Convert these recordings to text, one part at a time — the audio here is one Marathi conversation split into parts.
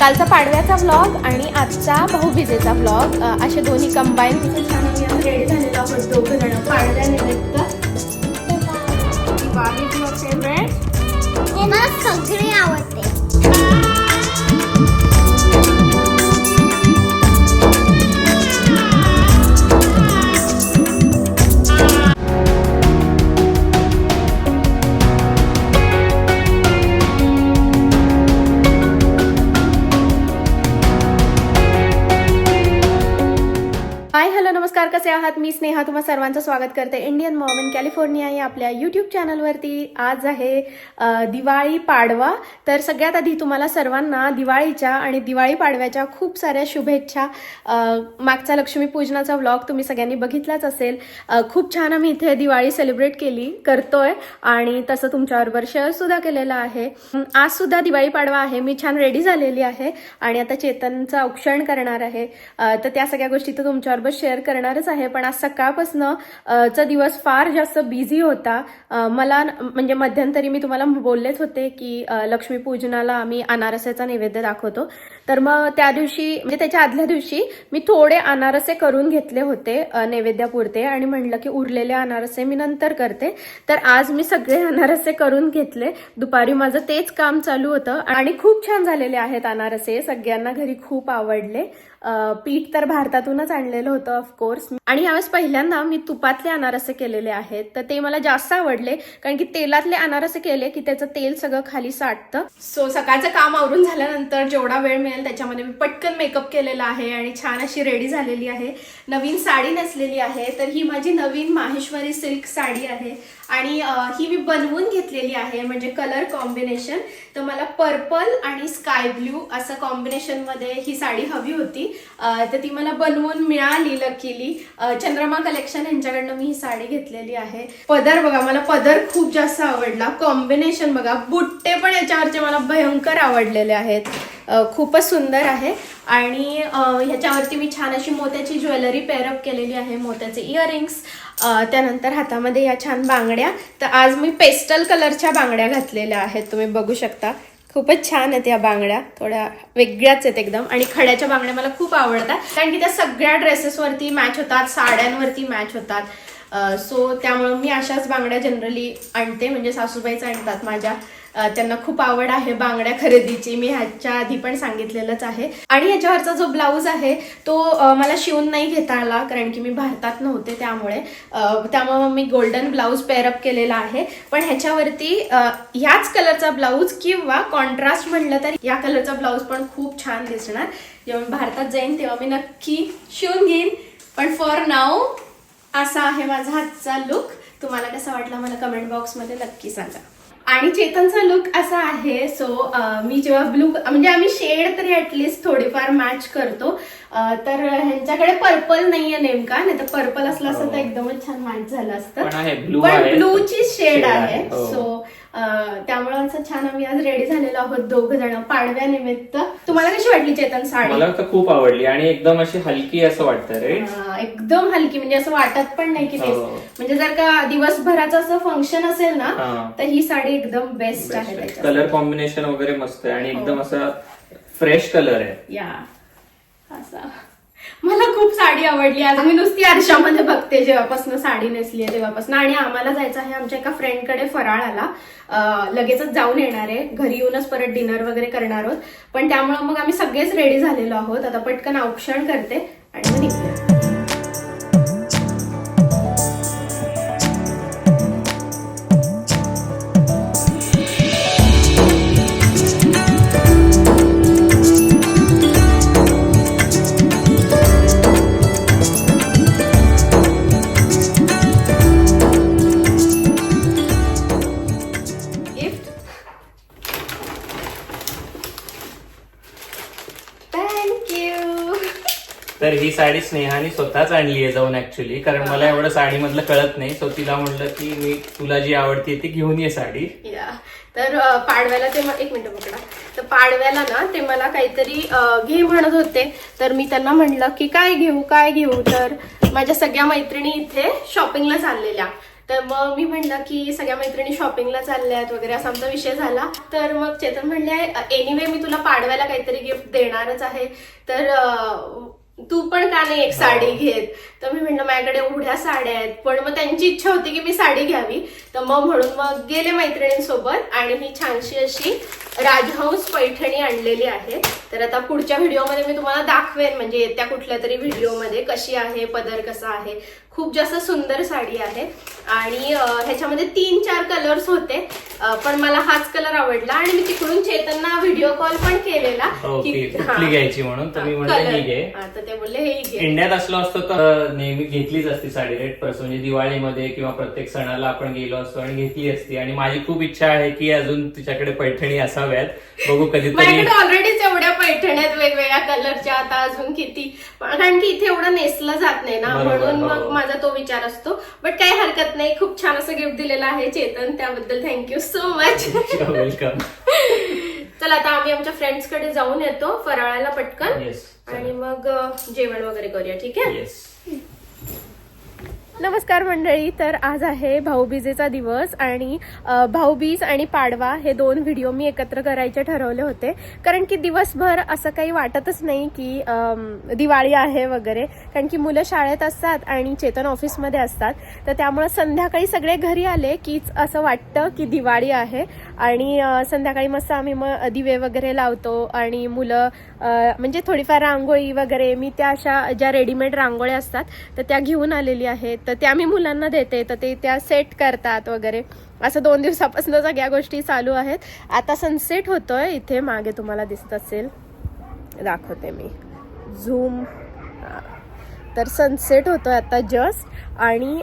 कालचा पाडव्याचा व्लॉग आणि आजचा भाऊबीजेचा व्लॉग असे दोन्ही कंबाईन तिथे छान आम्ही रेडी झालेलो आहोत दोघं जण पाडव्यानिमित्त. दिवाळी फेवरेट मला सगळे आवडते. नमस्कार कसे आहात? मी स्नेहा तुम्हा सर्वांचं स्वागत करते. इंडियन मॉम कॅलिफोर्निया या आपल्या यूट्यूब चॅनलवरती आज आहे दिवाळी पाडवा. तर सगळ्यात आधी तुम्हाला सर्वांना दिवाळीच्या आणि दिवाळी पाडव्याच्या खूप साऱ्या शुभेच्छा. अ, मागचा लक्ष्मीपूजनाचा व्लॉग तुम्ही सगळ्यांनी बघितलाच असेल. खूप छान आम्ही इथे दिवाळी सेलिब्रेट केली करतोय. आणि तसं तुमच्याबरोबर शेअर सुद्धा आहे. आजसुद्धा आज सुद्धा दिवाळी पाडवा आहे. मी छान रेडी झालेली आहे. आणि आता चेतनचं औक्षण करणार आहे. तर त्या सगळ्या गोष्टी तर तुमच्याबरोबर शेअर करणार करणारच आहे पण आज सकाळपासून चा दिवस फार जास्त बिझी होता. मला म्हणजे मध्यंतरी मी तुम्हाला बोललेच होते की लक्ष्मीपूजनाला आम्ही अनारसेचा नैवेद्य दाखवतो. तर मग त्या दिवशी म्हणजे त्याच्या आदल्या दिवशी मी थोडे अनारसे करून घेतले होते नैवेद्यापुरते आणि म्हणलं की उरलेले अनारसे मी नंतर करते. तर आज मी सगळे अनारसे करून घेतले. दुपारी माझं तेच काम चालू होतं आणि खूप छान झालेले आहेत अनारसे. सगळ्यांना घरी खूप आवडले. पीठ तर भारतातूनच आणलेलं होतं ऑफकोर्स आणि यावेळेस पहिल्यांदा मी तुपातले अनारसे केलेले आहेत. तर ते मला जास्त आवडले कारण की तेलातले अनारसे केले की त्याचं तेल सगळं खाली साठतं. सो सकाळचं काम आवरून झाल्यानंतर जेवढा वेळ मिळेल त्याच्यामध्ये मी पटकन मेकअप केलेला आहे आणि छान अशी रेडी झालेली आहे. नवीन साडी नसलेली आहे. तर ही माझी नवीन माहेश्वरी सिल्क साडी आहे. आणि ही मी बनवून घेतलेली आहे म्हणजे कलर कॉम्बिनेशन तर मला पर्पल आणि स्काय ब्ल्यू असं कॉम्बिनेशनमध्ये ही साडी हवी होती. तर ती मला बनवून मिळाली लकीली चंद्रमा कलेक्शन यांच्याकडनं मी ही साडी घेतलेली आहे. पदर बघा मला पदर खूप जास्त आवडला. कॉम्बिनेशन बघा बुट्टे पण याच्यावरचे मला भयंकर आवडलेले आहेत. खूपच सुंदर आहे. आणि ह्याच्यावरती मी छान अशी मोत्याची ज्वेलरी पेअरअप केलेली आहे मोत्याचे इयरिंग्स त्यानंतर हातामध्ये या छान बांगड्या. तर आज मी पेस्टल कलरच्या बांगड्या घातलेल्या आहेत तुम्ही बघू शकता. खूपच छान आहेत या बांगड्या. थोड्या वेगळ्याच आहेत एकदम. आणि खड्याच्या बांगड्या मला खूप आवडतात. कारण की त्या सगळ्या ड्रेसेसवरती मॅच होतात साड्यांवरती मॅच होतात. सो त्यामुळं मी अशाच बांगड्या जनरली आणते. म्हणजे सासूबाईच आणतात माझ्या. त्यांना खूप आवड आहे बांगड्या खरेदीची. मी ह्याच्या आधी पण सांगितलेलंच आहे. आणि ह्याच्यावरचा जो ब्लाऊज आहे तो मला शिवून नाही घेता आला कारण की मी भारतात नव्हते त्यामुळे. त्यामुळे मी गोल्डन ब्लाऊज पेअरअप केलेला आहे. पण ह्याच्यावरती ह्याच कलरचा ब्लाऊज किंवा कॉन्ट्रास्ट म्हणलं तर या कलरचा ब्लाऊज पण खूप छान दिसणार. जेव्हा मी भारतात जाईन तेव्हा मी नक्की शिवून घेईन. पण फॉर नाव असा आहे माझा हातचा लुक तुम्हाला कसा वाटला मला कमेंट बॉक्समध्ये नक्की सांगा. आणि चेतनचा लुक असा आहे सो मी जेव्हा ब्लू म्हणजे आम्ही शेड तरी ऍटलिस्ट थोडीफार मॅच करतो तर ह्यांच्याकडे पर्पल नाहीये नेमका नाही तर पर्पल असलं असतं तर एकदमच छान मॅच झालं असतं पण. ब्लूची शेड आहे हो. सो त्यामुळे असं छान आम्ही आज रेडी झालेलो आहोत दोघ जण पाडव्यानिमित्त. तुम्हाला कशी वाटली चेतन साडी? मला तर खूप आवडली आणि एकदम अशी हलकी असं वाटतं रे हा, एकदम हलकी म्हणजे असं वाटत पण नाही की तेच. हो. म्हणजे जर का दिवसभराचं असं फंक्शन असेल ना हा. तर ही साडी एकदम बेस्ट आहे त्याच्यात. कलर कॉम्बिनेशन वगैरे मस्त आहे आणि हो. एकदम असं फ्रेश कलर आहे. या. असा. मला खूप साडी आवडली. आज मी नुसती आरशामध्ये बघते जेव्हापासून साडी नेसली आहे तेव्हापासून. आणि आम्हाला जायचं आहे आमच्या एका फ्रेंडकडे फराळाला. आला लगेचच जाऊन येणार आहे. घरी येऊनच परत डिनर वगैरे करणार आहोत. पण त्यामुळे मग आम्ही सगळेच रेडी झालेलो आहोत. आता पटकन औक्षण करते आणि मग निघूया. ही साडी स्नेहाने स्वतःच आणली आहे जाऊन ऍक्च्युली कारण मला एवढं साडी मधलं कळत नाही. सो तिला म्हणलं की मी तुला जी आवडते ती घेऊन ये साडी. तर पाडव्याला ते एक मिनिट पकडा. तर पाडव्याला ना ते मला काहीतरी घे म्हणत होते. तर मी त्यांना म्हणलं की काय घेऊ काय घेऊ? तर माझ्या सगळ्या मैत्रिणी इथे शॉपिंगला चाललेल्या. तर मग मी म्हणलं की सगळ्या मैत्रिणी शॉपिंगला चालल्यात वगैरे असा आमचा विषय झाला. तर मग चेतन म्हणले एनिवे मी तुला पाडव्याला काहीतरी गिफ्ट देणारच आहे. तर तू पण का नाही एक साडी घेत? तर मी म्हणलं माझ्याकडे एवढ्या साड्या आहेत. पण मग त्यांची इच्छा होती की मी साडी घ्यावी. तर मग म्हणून मग गेले मैत्रिणींसोबत आणि ही छानशी अशी राजहंस पैठणी आणलेली आहे. तर आता पुढच्या व्हिडिओमध्ये मी तुम्हाला दाखवेन म्हणजे येत्या कुठल्या तरी व्हिडिओमध्ये कशी आहे पदर कसा आहे. खूप जास्त सुंदर साडी आहे. आणि ह्याच्यामध्ये तीन चार कलर्स होते. पण मला हाच कलर आवडला आणि मी तिकडून चेतनना व्हिडिओ कॉल पण केलेला हो की- हा. घ्यायची म्हणून तर ते बोलले हे घे. इंडियात असलो असतो तर नेहमी घेतलीच असती साडी रेट पर्स म्हणजे दिवाळीमध्ये किंवा प्रत्येक सणाला आपण गेलो असतो आणि घेतली असती. आणि माझी खूप इच्छा आहे की अजून तिच्याकडे पैठणी असाव्यात. बघू कधीतरी. माझ्याकडे ऑलरेडीच एवढ्या पैठण्या आहेत वेगवेगळ्या कलरच्या आता अजून किती? पण कारण की इथे एवढं नेसलं जात नाही ना. बरोबर, म्हणून मग बरोबर. माझा तो विचार असतो. बट काही हरकत नाही. खूप छान असं गिफ्ट दिलेलं आहे चेतन. त्याबद्दल थँक्यू सो मच वेलकम चला आता आम्ही आमच्या फ्रेंड्सकडे जाऊन येतो फराळाला पटकन. आणि मग अ, जेवण वगैरे करूया ठीक आहे? येस नमस्कार मंडळी तर आज आहे भाऊबीजेचा दिवस आणि भाऊबीज आणि पाडवा हे दोन व्हिडिओ मी एकत्र करायचे ठरवले होते. कारण की दिवसभर असं काही वाटतच नाही की दिवाळी आहे वगैरे. कारण की मुलं शाळेत असतात आणि चेतन ऑफिसमध्ये असतात. तर त्यामुळं संध्याकाळी सगळे घरी आले कीच असं वाटतं की दिवाळी आहे. आणि संध्याकाळी मस्त आम्ही मग दिवे वगैरे लावतो आणि मुलं म्हणजे थोडीफार रांगोळी वगैरे. मी त्या अशा ज्या रेडीमेड रांगोळ्या असतात तर त्या घेऊन आलेली आहेत. तर त्या मी मुलांना देते तर ते त्या सेट करतात वगैरे. असं दोन दिवसापासून सगळ्या गोष्टी चालू आहेत. आता सनसेट होतोय. इथे मागे तुम्हाला दिसत असेल. दाखवते मी. झूम तर सनसेट होतोय आता जस्ट आणि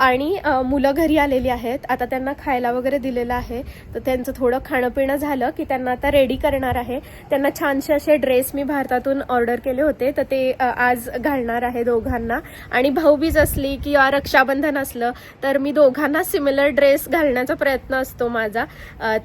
आणि मुलं घरी आलेली आहेत. आता त्यांना खायला वगैरे दिलेलं आहे. तर त्यांचं थोडं खाणं पिणं झालं की त्यांना आता रेडी करणार आहे. त्यांना छानसे असे ड्रेस मी भारतातून ऑर्डर केले होते. तर ते आज घालणार आहे दोघांना. आणि भाऊबीज असली किंवा रक्षाबंधन असलं तर मी दोघांना सिमिलर ड्रेस घालण्याचा प्रयत्न असतो माझा.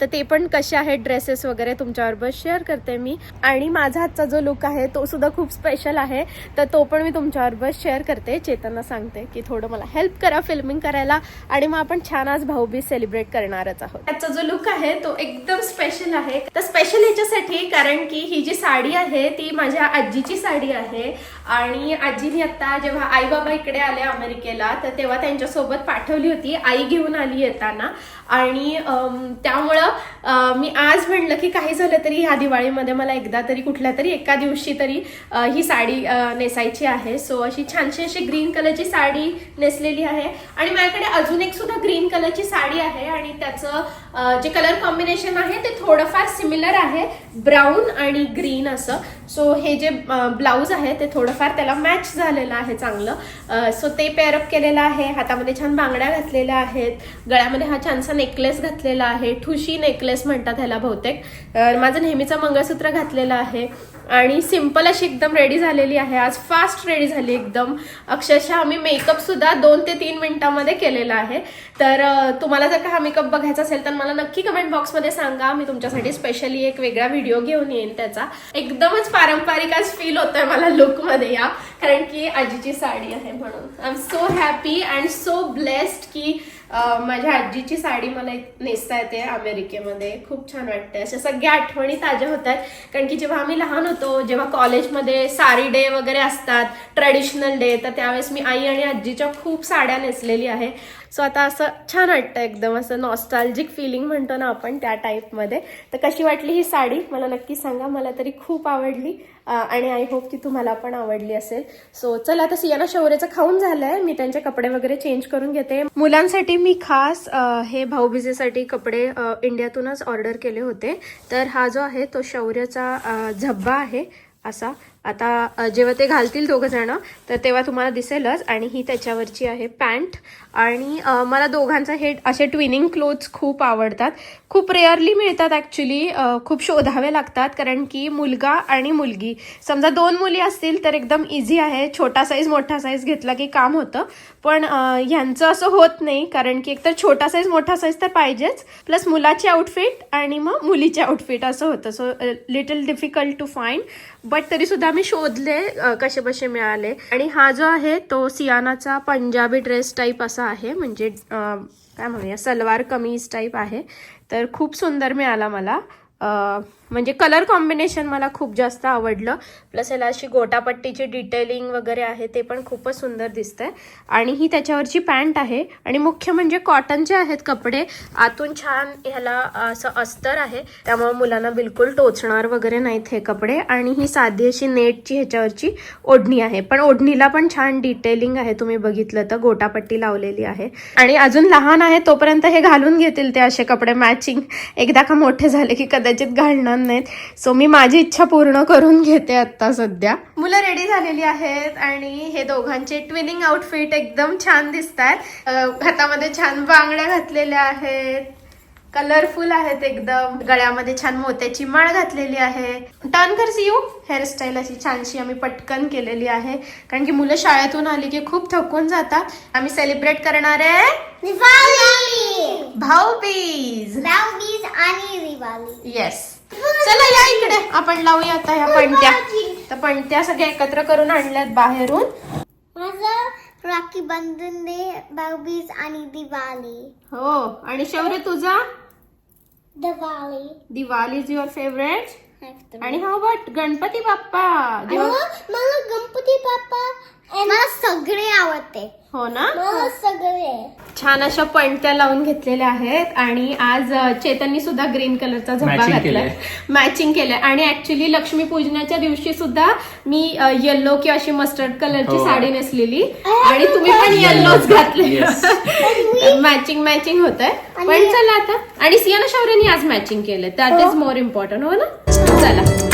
तर ते पण कसे आहेत ड्रेसेस वगैरे तुमच्याबरोबर शेअर करते मी. आणि माझा आजचा जो लुक आहे तो सुद्धा खूप स्पेशल आहे. तर तो पण मी तुमच्याबरोबर शेअर करते. चेतना सांगते की थोडं मला हेल्प करा फिल्मिंग करायला आणि मग आपण छान आज भाऊबीज सेलिब्रेट करणारच आहोत. त्याचा जो लुक आहे तो एकदम स्पेशल आहे. तर स्पेशल ह्याच्यासाठी कारण की ही जी साडी आहे ती माझ्या आजीची साडी आहे. आणि आजीने आता जेव्हा आई बाबा इकडे आले अमेरिकेला तर तेव्हा त्यांच्यासोबत पाठवली होती. आई घेऊन आली येताना. आणि त्यामुळं मी आज म्हणलं की काही झालं तरी ह्या दिवाळीमध्ये मला एकदा तरी कुठल्या तरी एका दिवशी तरी ही साडी नेसायची आहे. सो अशी छानशी अशी ग्रीन कलरची साडी नेसलेली आहे. आणि माझ्याकडे अजून एक सुद्धा ग्रीन कलरची साडी आहे आणि त्याचं जे कलर कॉम्बिनेशन आहे ते थोडंफार सिमिलर आहे. ब्राऊन आणि ग्रीन असं. सो हे जे ब्लाऊज आहे ते थोडंफार त्याला मॅच झालेलं आहे चांगलं. सो ते पेअरअप केलेलं आहे. हातामध्ये छान बांगड्या घातलेल्या आहेत. गळ्यामध्ये हा छानसा नेकलेस घातलेला आहे. ठुशी नेकलेस म्हणतात ह्याला बहुतेक. माझं नेहमीचं मंगळसूत्र घातलेलं आहे. आणि सिंपल अशी एकदम रेडी झालेली आहे. आज फास्ट रेडी झाली एकदम. अक्षरशः आम्ही मेकअपसुद्धा दोन ते तीन मिनटामध्ये केलेला आहे. तर तुम्हाला जर का हा मेकअप बघायचा असेल तर मला नक्की कमेंट बॉक्समध्ये सांगा. मी तुमच्यासाठी स्पेशली एक वेगळा व्हिडिओ व्हिडिओ घेऊन येईन त्याचा. एकदमच पारंपरिक आज फील होतोय मला लुकमध्ये या. कारण की आजीची साडी आहे म्हणून. I am so happy and so blessed की माझ्या आजीची साडी मला एक नेसता येते अमेरिकेमध्ये. खूप छान वाटते अशा सगळ्या आठवणी ताज्या होत आहेत कारण की जेव्हा आम्ही लहान होतो जेव्हा कॉलेजमध्ये साडी डे वगैरे असतात ट्रेडिशनल डे तर त्यावेळेस मी आई आणि आजीच्या खूप साड्या नेसलेली आहे. सो आता असं छान वाटतं एकदम असं नॉस्टॅल्जिक फिलिंग म्हणतो ना आपण त्या टाईपमध्ये तर कशी वाटली ही साडी? मला नक्की सांगा. मला तरी खूप आवडली आणि आय होप की तुम्हाला पण आवडली असेल. सो चला आता सियाना शौर्याचं खाऊन झालंय. मी त्यांचे कपडे वगैरे चेंज करून घेते. मुलांसाठी मी खास हे भाऊबीजेसाठी कपडे इंडियातूनच ऑर्डर केले होते. तर हा जो आहे तो शौर्याचा झब्बा आहे असा. आता जेव्हा ते घालतील दोघं जणं तर तेव्हा तुम्हाला दिसेलच. आणि ही त्याच्यावरची आहे पॅन्ट. आणि मला दोघांचं हे असे ट्विनिंग क्लोथ्स खूप आवडतात. खूप रेअरली मिळतात ॲक्च्युली. खूप शोधावे लागतात कारण की मुलगा आणि मुलगी. समजा दोन मुली असतील तर एकदम इझी आहे. छोटा साईज मोठा साईज घेतला की काम होतं. पण ह्यांचं असं होत नाही कारण की एकतर छोटा साईज मोठा साईज तर पाहिजेच. प्लस मुलाची आउटफिट आणि मग मुलीचे आउटफिट असं होतं. So little difficult to find but तरी आम्ही शोधले कसे बसे मिळाले. आणि हा जो आहे तो सियानाचा पंजाबी ड्रेस टाईप असा आहे. म्हणजे काय म्हणूया सलवार कमीज टाईप आहे. तर खूप सुंदर मिळाला मला. म्हणजे कलर कॉम्बिनेशन मला खूप जास्त आवडलं. प्लस याला अशी गोटापट्टीची डिटेलिंग वगैरे आहे ते पण खूपच सुंदर दिसतंय. आणि ही त्याच्यावरची पॅन्ट आहे. आणि मुख्य म्हणजे कॉटनचे आहेत कपडे आतून छान ह्याला असं अस्तर आहे. त्यामुळे मुलांना बिलकुल टोचणार वगैरे नाहीत हे कपडे. आणि ही साधी अशी नेटची ह्याच्यावरची ओढणी आहे. पण ओढणीला पण छान डिटेलिंग आहे. तुम्ही बघितलं तर गोटापट्टी लावलेली आहे. आणि अजून लहान आहे तोपर्यंत हे घालून घेतील ते असे कपडे. मॅचिंग एकदा का मोठे झाले की कदाचित घालणार नाहीत. सो मी माझी इच्छा पूर्ण करून घेते आता सध्या. मुलं रेडी झालेली आहेत आणि हे दोघांचे ट्विनिंग आउटफिट एकदम छान दिसत आहेत हातामध्ये छान बांगड्या घातलेल्या आहेत. कलरफुल आहेत एकदम. गळ्यामध्ये छान मोत्याची माळ घातलेली आहे. टर्न कर सी यू हेअरस्टाईल अशी छानशी आम्ही पटकन केलेली आहे. कारण की मुलं शाळेतून आली की खूप थकून जातात. आम्ही सेलिब्रेट करणार आहे भाऊबीज. भाऊबीज आणि येस चला या इकडे. आपण लावूया आता ह्या पणत्या. तर पणत्या सगळ्या एकत्र करून आणल्यात बाहेरून. माझं राखी बंधन दे भाऊबीज आणि दिवाळी. हो आणि शौर्य तुझा? Diwali. Diwali is your favourite आणि हा बट गणपती बाप्पा? मला गणपती बाप्पा मला सगळे आवडते. हो ना? मला सगळे. छान अशा पणत्या लावून घेतलेल्या आहेत आणि आज चेतननी सुद्धा ग्रीन कलरचा झब्बा Matching घातलाय. मॅचिंग केलंय. आणि ऍक्च्युली लक्ष्मी पूजनाच्या दिवशी सुद्धा मी येल्लो किंवा अशी मस्टर्ड कलरची हो. साडी नेसलेली. आणि तुम्ही पण येल्लोच घातले. मॅचिंग मॅचिंग होत आहे पण आणि- चला आता. आणि सियाना शौर्यनी आज मॅचिंग केलंय. दॅट इज मोर इम्पॉर्टंट हो ना? चला.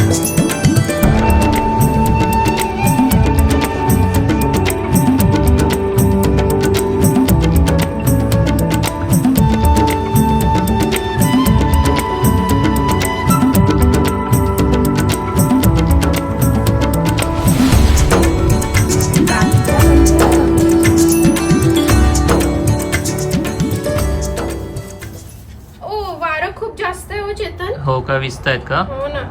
का विसत आहेत का? हो ना.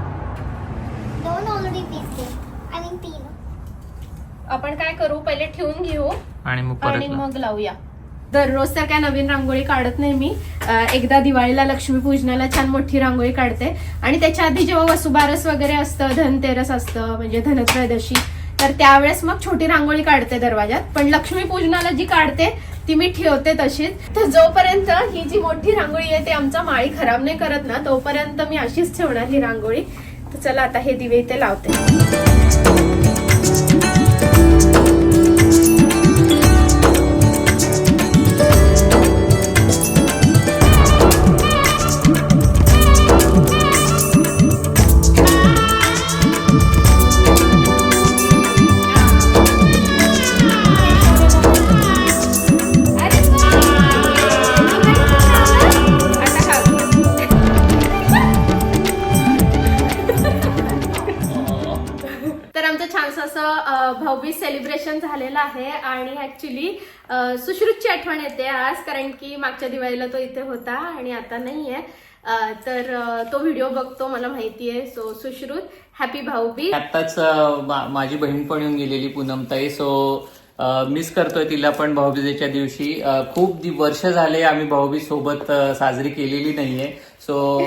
दोन ऑलरेडी दिसते आणि तीन. आपण काय करू? पहिले ठेवून घेऊ. आणि मग आणि परत ला- मग लावूया. दररोज तर काय नवीन रांगोळी काढत नाही मी. अं, एकदा दिवाळीला लक्ष्मीपूजनाला छान मोठी रांगोळी काढते. आणि त्याच्या आधी जेव्हा वसुबारस वगैरे असतं धनतेरस असतं म्हणजे धनत्रयोदशी तर त्यावेळेस मग छोटी रांगोळी काढते दरवाजात पण लक्ष्मी पूजनाला जी काढते ती मी ठेवते तशीच. तर जोपर्यंत ही जी मोठी रांगोळी आहे ती आमचा माळी खराब नाही करत ना तोपर्यंत मी अशीच ठेवणार ही रांगोळी. तर चला आता हे दिवे इथे लावते. सुश्रुतची आठवण येते आज कारण की मागच्या दिवाळीला तो इथे होता आणि आता नाहीये. अं, तर तो व्हिडिओ बघतो मला माहितीये सो सुश्रुत. हॅपी भाऊबीज आताच माझी बहीण पण येऊन गेलेली पूनमताई सो मिस करतोय तिला पण भाऊबीजेच्या दिवशी. खूप वर्ष झाले आम्ही भाऊबीज सोबत साजरी केलेली नाहीये. So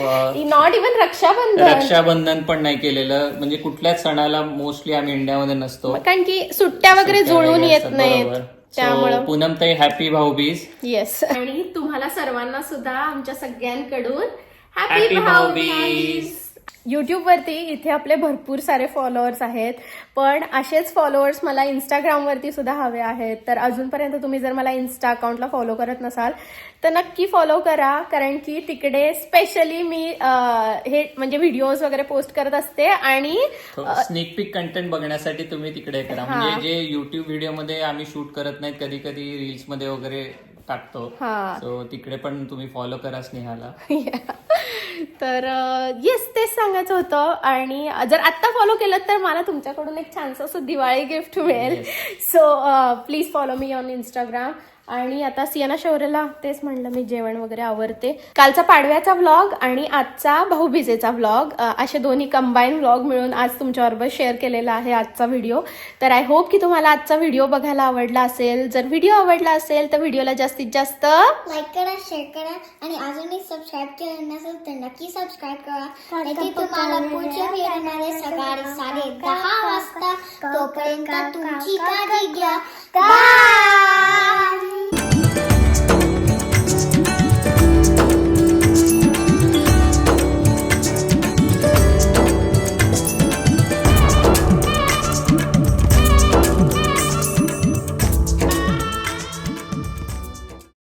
not even Rakshabandhan. Rakshabandhan पण नाही केलेलं. म्हणजे कुठल्याच सणाला मोस्टली आम्ही इंडियामध्ये नसतो. कारण की सुट्ट्या वगैरे जुळून येत नाहीत. त्यामुळं So, पूनमताई हॅपी भाऊबीज येस आणि तुम्हाला सर्वांना सुद्धा आमच्या सगळ्यांकडून हॅपी भाऊबीज. भाऊबीज युट्यूब वरती इथे आपले भरपूर सारे फॉलोअर्स आहेत. पण असेच फॉलोअर्स मला इंस्टाग्राम वरती सुद्धा हवे आहेत. तर अजूनपर्यंत तुम्ही जर मला इन्स्टा अकाउंटला फॉलो करत नसाल तर नक्की फॉलो करा. कारण की तिकडे स्पेशली मी हे म्हणजे व्हिडिओज वगैरे पोस्ट करत असते आणि स्निक पिक कंटेंट बघण्यासाठी तुम्ही तिकडे करा. म्हणजे जे युट्यूब व्हिडिओमध्ये आम्ही शूट करत नाहीत कधी कधी रील्समध्ये वगैरे टाकतो. सो तिकडे पण तुम्ही फॉलो करा स्नेहाला. तर येस तेच सांगायचं होतं. आणि जर आत्ता फॉलो केलं तर मला तुमच्याकडून एक छानसं असं दिवाळी गिफ्ट मिळेल. So please follow me on Instagram आणि आता सियाना शौर्यला तेच म्हणलं मी जेवण वगैरे आवरते. कालचा पाडव्याचा व्लॉग आणि आजचा भाऊबीजेचा व्लॉग असे दोन्ही कंबाईन व्लॉग मिळून आज तुमच्याबरोबर शेअर केलेला आहे आजचा व्हिडिओ तर आय होप की तुम्हाला आजचा व्हिडिओ बघायला आवडला असेल. जर व्हिडिओ आवडला असेल तर व्हिडिओला जास्तीत जास्त लाईक करा शेअर करा आणि अजूनही सबस्क्राईब केलं नसेल तर नक्की सबस्क्राईब करा. तुम्हाला पुढचे व्हिडिओ येणारे सकाळी साडे दहा वाजता. तोपर्यंत तुमची काळजी घ्या.